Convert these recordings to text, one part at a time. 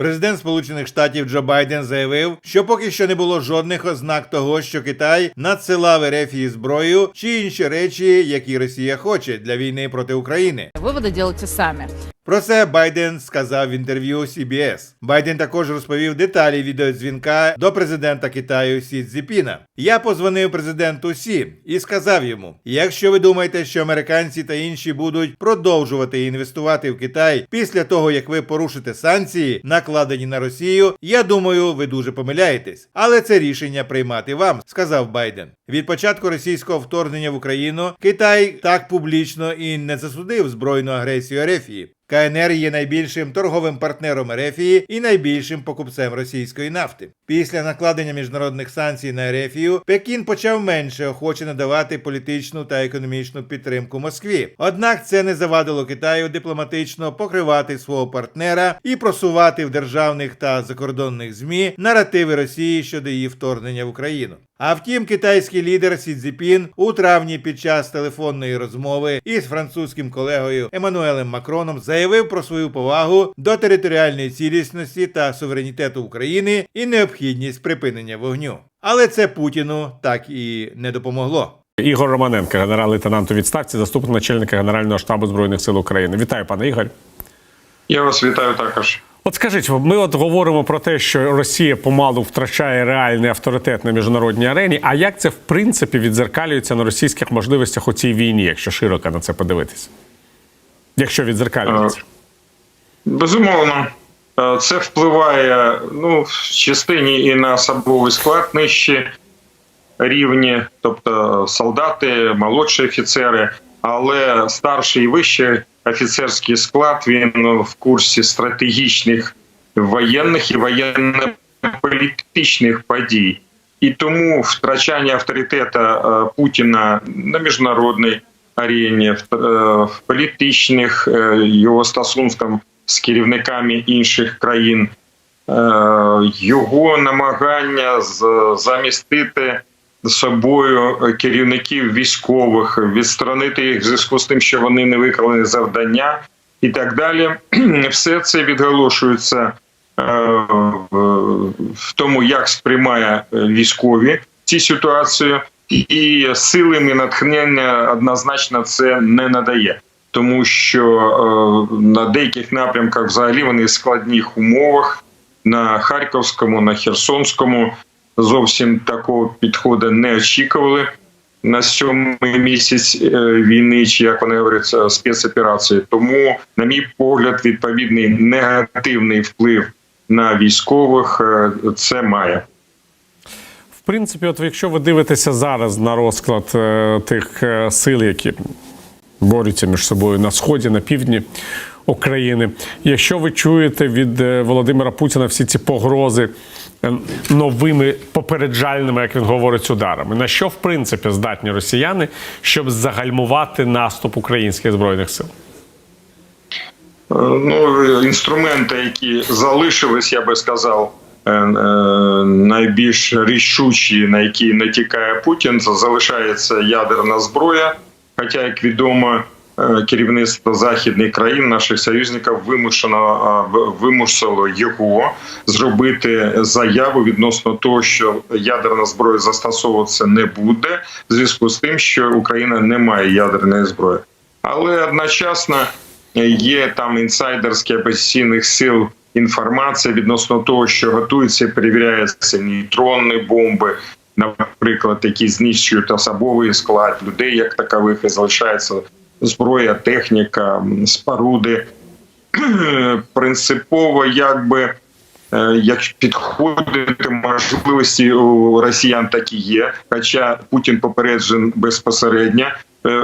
Президент Сполучених Штатів Джо Байден заявив, що поки що не було жодних ознак того, що Китай надсилав Ерефії зброю чи інші речі, які Росія хоче для війни проти України. Виводи делайте сами. Про це Байден сказав в інтерв'ю CBS. Байден також розповів деталі відеодзвінка до президента Китаю Сі Цзіпіна. Я позвонив президенту Сі і сказав йому: якщо ви думаєте, що американці та інші будуть продовжувати інвестувати в Китай після того, як ви порушите санкції, накладені на Росію, я думаю, ви дуже помиляєтесь. Але це рішення приймати вам, сказав Байден. Від початку російського вторгнення в Україну Китай так публічно і не засудив збройну агресію Ерефії. КНР є найбільшим торговим партнером Ерефії і найбільшим покупцем російської нафти. Після накладення міжнародних санкцій на Ерефію Пекін почав менше охоче надавати політичну та економічну підтримку Москві. Однак це не завадило Китаю дипломатично покривати свого партнера і просувати в державних та закордонних змі наративи Росії щодо її вторгнення в Україну. А втім, китайський лідер Сі Цзіпін у травні під час телефонної розмови із французьким колегою Еммануелем Макроном заявив про свою повагу до територіальної цілісності та суверенітету України і необхідність припинення вогню. Але це Путіну так і не допомогло. Ігор Романенко, генерал-лейтенант у відставці, заступник начальника Генерального штабу збройних сил України. Вітаю, пане Ігор. Я вас вітаю також. От скажіть, ми от говоримо про те, що Росія помалу втрачає реальний авторитет на міжнародній арені. А як це в принципі відзеркалюється на російських можливостях у цій війні, якщо широко на це подивитися? Якщо відзеркалюється? Безумовно, е, це впливає ну, в частині і на особовий склад нижчі рівні, тобто солдати, молодші офіцери, але старший і вищий офіцерський склад він в курсі стратегічних воєнних і воєнно-політичних подій. І тому втрачання авторитета е, Путіна на міжнародній арені, в, е, політичних е, його стосунках з керівниками інших країн, його намагання замістити собою керівників військових, відсторонити їх в зв'язку з тим, що вони не виконали завдання, і так далі. Все це відголошується е, в- тому, як сприймає е, військові ці ситуації, і силами натхнення однозначно це не надає. Тому що е, на деяких напрямках взагалі вони в складних умовах на Харківському, на Херсонському зовсім такого підходу не очікували на сьомий місяць е, війни, чи як вони говорять, е, спецоперації. Тому, на мій погляд, відповідний негативний вплив на військових е, це має. В принципі, от якщо ви дивитеся зараз на розклад тих сил, які борються між собою на сході, на півдні України, якщо ви чуєте від Володимира Путіна всі ці погрози новими попереджальними, як він говорить, ударами, на що в принципі здатні росіяни, щоб загальмувати наступ українських збройних сил? Е, Ну, інструменти, які залишились, я би сказав, е, е, найбільш рішучі, на які натякає Путін, залишається ядерна зброя. Хоча, як відомо, керівництво західних країн, наших союзників, вимушено е, вимусило його зробити заяву відносно того, що ядерна зброя застосовуватися не буде, в зв'язку з тим, що Україна не має ядерної зброї. Але одночасно є там інсайдерські опозиційних сил інформація відносно того, що готуються і перевіряються нейтронні бомби, наприклад, які знищують особовий склад людей, як такових, і залишається зброя, техніка, споруди. Принципово, якби. е, Як підходити можливості у росіян такі є, хоча Путін попереджен безпосередньо е,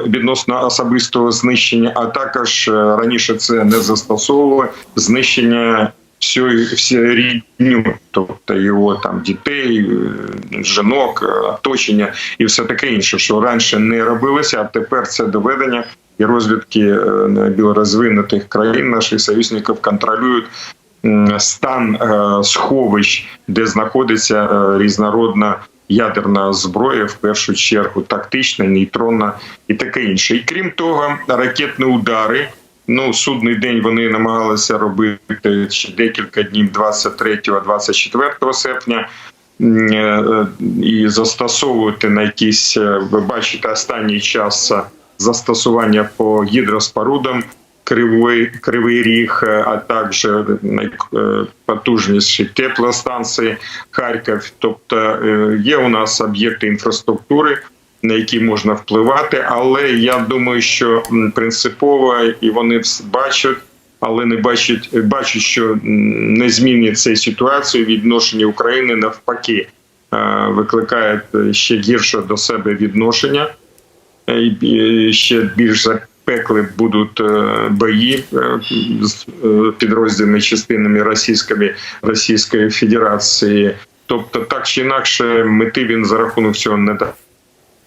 відносно особистого знищення, а також е, раніше це не застосовували знищення всієї всієї рідню, тобто його там дітей, жінок, оточення і все таке інше, що раніше не робилося, а тепер це доведення. І розвідки е, білорозвинутих країн наших союзників контролюють стан е, сховищ, де знаходиться е, різнородна ядерна зброя, в першу чергу тактична, нейтронна і таке інше. І крім того, ракетні удари Ну, судний день вони намагалися робити ще декілька днів 23-24 серпня. І застосовувати на якісь, ви бачите, останній час застосування по гідроспорудам Кривий, Кривий Ріг, е, а також найпотужніші теплостанції Харків. Тобто е, є у нас об'єкти інфраструктури, на які можна впливати, але я думаю, що принципово і вони бачать. Але не бачать, бачать, що не змінить цю ситуацію відношення України навпаки, е, викликає е, ще гірше до себе відношення Е, ще більш запекли будуть е, бої е, з е, підроздільними частинами російської Російської Федерації. Тобто, так чи інакше, мети він за рахунок цього не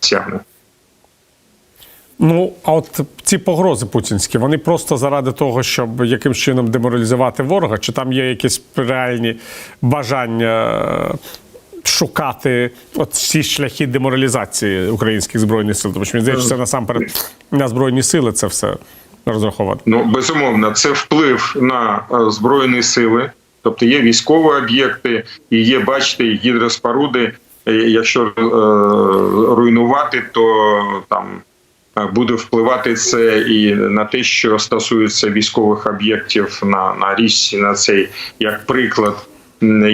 досягне. Ну, а от ці погрози путінські, вони просто заради того, щоб якимсь чином деморалізувати ворога, чи там є якісь реальні бажання е, шукати от ці шляхи деморалізації українських збройних сил? Тому що мені здається, це насамперед на збройні сили це все розраховано. Ну безумовно, це вплив на е, збройні сили, тобто є військові об'єкти, і є, бачите, гідроспоруди. Е, Якщо е, руйнувати, то там е, буде впливати це і на те, що стосується військових об'єктів на, на річці, на цей як приклад.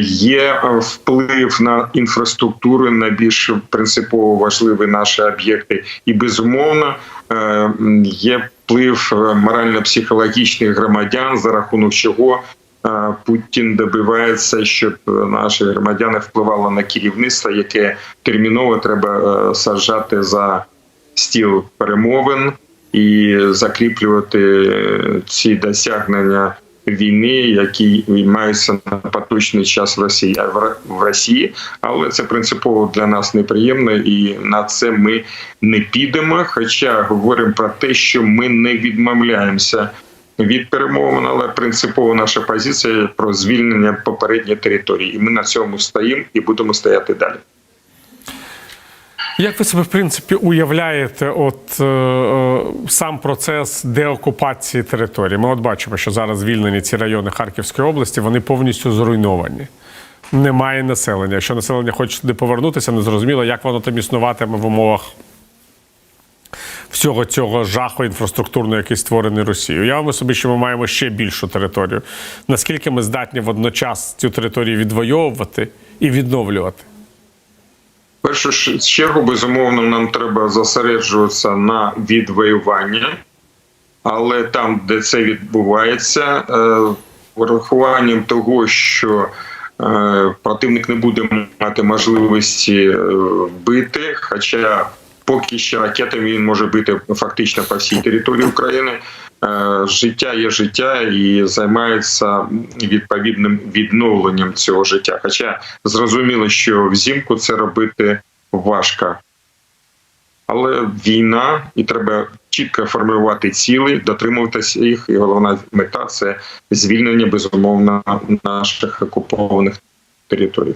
Є вплив на інфраструктуру, на більш принципово важливі наші об'єкти, і безумовно е, є вплив е, морально-психологічних громадян, за рахунок чого е, Путін добивається, щоб наші громадяни впливали на керівництво, яке терміново треба саджати за стіл перемовин і закріплювати ці досягнення війни, які маються на поточний час в Росії в Росії, але це принципово для нас неприємно, і на це ми не підемо. Хоча говоримо про те, що ми не відмовляємося від перемовин, але принципово наша позиція про звільнення попередньої території, і ми на цьому стоїмо і будемо стояти далі. Як ви себе в принципі уявляєте, от е, е, сам процес деокупації території? Ми от бачимо, що зараз звільнені ці райони Харківської області, вони повністю зруйновані. Немає населення. Якщо населення хоче туди повернутися, не зрозуміло, як воно там існуватиме в умовах всього цього жаху інфраструктурного, який створений Росією. Уявимо собі, що ми маємо ще більшу територію. Наскільки ми здатні водночас цю територію відвоювати і відновлювати? Першу чергу, безумовно, нам треба зосереджуватися на відвоюванні, але там, де це відбувається, е, врахуванням того, що е, противник не буде мати можливості е, бити, хоча поки що ракетами він може бити фактично по всій території України. Е, Життя є життя і займається відповідним відновленням цього життя. Хоча зрозуміло, що взимку це робити важко. Але війна, і треба чітко формулювати цілі, дотримуватися їх. І головна мета це звільнення безумовно наших окупованих територій.